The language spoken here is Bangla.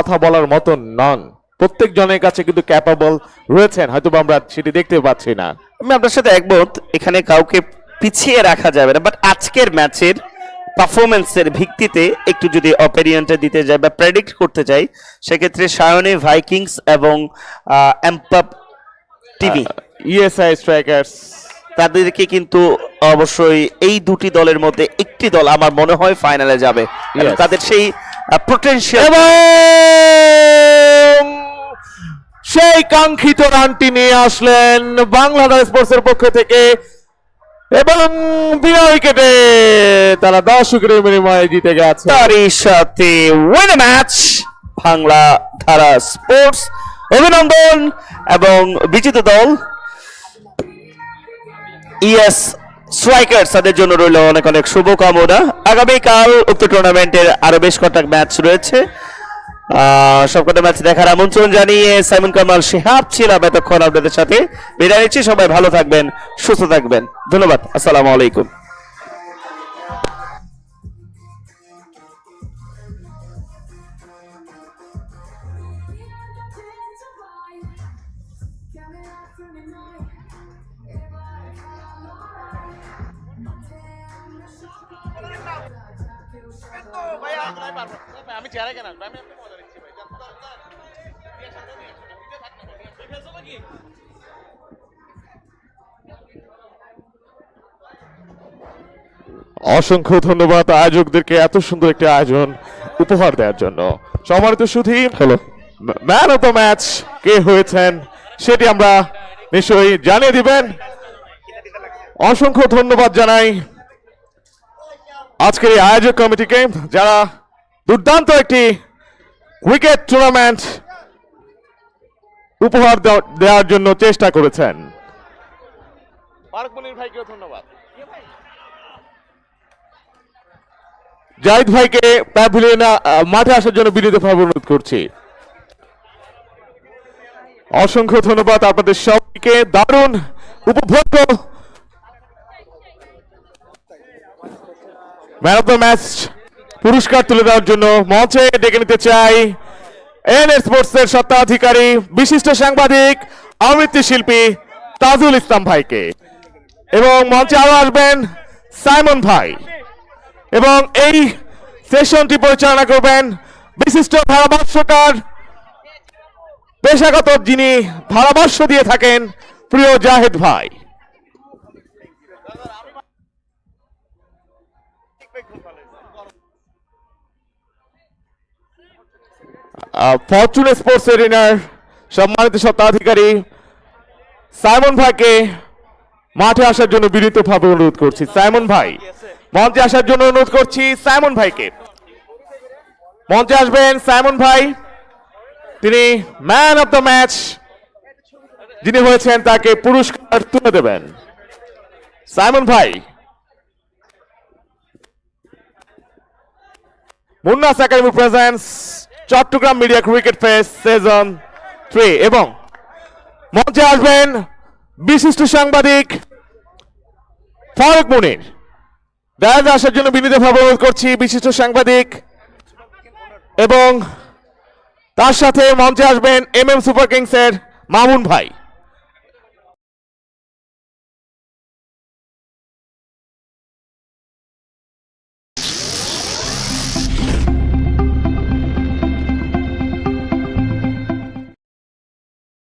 কথা বলার মতন নন। প্রত্যেক জনের কাছে কিন্তু ক্যাপাবল রয়েছেন হয়তো আমরা সেটি দেখতে পাচ্ছি না। আমি আপনার সাথে একমত এখানে কাউকে পিছিয়ে রাখা যাবে না বাট আজকের ম্যাচের পারফরমেন্সের ভিত্তিতে একটু যদি অপিনিয়নটা দিতে যাই বা প্রেডিক্ট করতে চাই সেক্ষেত্রে সায়নে ভাইকিংস এবং এম্পাপ টিভি ইএসআই স্ট্রাইকার্স তাদেরকে কিন্তু অবশ্যই এই দুটি দলের মধ্যে একটি দল আমার মনে হয় ফাইনালে যাবে। তাদের সেই পোটেনশিয়াল এবং সেই কাঙ্ক্ষিত রানটি নিয়ে আসলেন বাংলাদেশ স্পোর্টসের পক্ষ থেকে। এবং বিনা উইকেটে তারা দশ উইকেটের বিনিময়ে জিতে গেছে। তারই সাথে উইন ম্যাচ বাংলা ধারা স্পোর্টস অভিনন্দন এবং বিজিত দল ইএস স্ট্রাইকার্স তাদের জন্য রইল অনেক অনেক শুভকামনা। আগামীকাল উক্ত টুর্নামেন্টের আরও বেশ কটা ম্যাচ রয়েছে। সবকটা ম্যাচ দেখার আমন্ত্রণ জানিয়ে সাইমন কামাল শেহাব ছিলাম এতক্ষণ আপনাদের সাথে। বিদায় নিচ্ছি, সবাই ভালো থাকবেন, সুস্থ থাকবেন। ধন্যবাদ, আসসালামু আলাইকুম। আমি চেয়ারে কেন আমি অসংখ্য ধন্যবাদ আয়োজকদেরকে এত সুন্দর একটি আয়োজন উপহার দেওয়ার জন্য। সম্মানিত সুধী হলো ম্যান অফ দ্য ম্যাচ কে হয়েছেন সেটি আমরা নিশ্চয়ই জানিয়ে দিবেন। অসংখ্য ধন্যবাদ জানাই আজকের এই আয়োজক কমিটিকে যারা দুর্দান্ত একটি উইকেট টুর্নামেন্ট উপহার দেও- দেওয়ার জন্য চেষ্টা করেছেন। ভাইকেও ধন্যবাদ। জাহিদ ভাইকে প্যাভিলিয়নে মাঠে আসার জন্য বিনীতভাবে অনুরোধ করছি। অসংখ্য ধন্যবাদ আপনাদের সবাইকে। দারুণ উপভোগ্য ম্যান অফ দ্য ম্যাচ পুরস্কার তুলে দেওয়ার জন্য মঞ্চে ডেকে নিতে চাই এন স্পোর্টস এর সত্ত্বাধিকারী বিশিষ্ট সাংবাদিক, আবৃত্তি শিল্পী তাজুল ইসলাম ভাইকে। এবং মঞ্চে আরও আসবেন সাইমন ভাই। এবং এই সেশনটি পরিচালনা করবেন বিশিষ্ট ধারাভাষ্যকার, পেশাগত যিনি ধারাভাষ্য দিয়ে থাকেন, প্রিয় জাহেদ ভাই। ফরচুন স্পোর্টস এরিনার সম্মানিত সত্ত্বাধিকারী সাইমন ভাইকে মাঠে আসার জন্য বিনীতভাবে অনুরোধ করছি। সাইমন ভাই, মঞ্চে আসার জন্য অনুরোধ করছি। সাইমন ভাইকে মঞ্চে আসবেন। সাইমন ভাই, তিনি ম্যান অফ দ্য ম্যাচ যিনি হয়েছেন তাকে পুরস্কার তুলে দেবেন। সাইমন ভাই, Munna's academy presence Chattogram media cricket fest season three এবং মঞ্চে আসবেন বিশিষ্ট সাংবাদিক ফারুক মুনির। দেখা আসার জন্য বিনীতভাবে অনুরোধ করছি বিশিষ্ট সাংবাদিক। এবং তার সাথে মঞ্চে আসবেন এম এম সুপার কিংসের মামুন ভাই।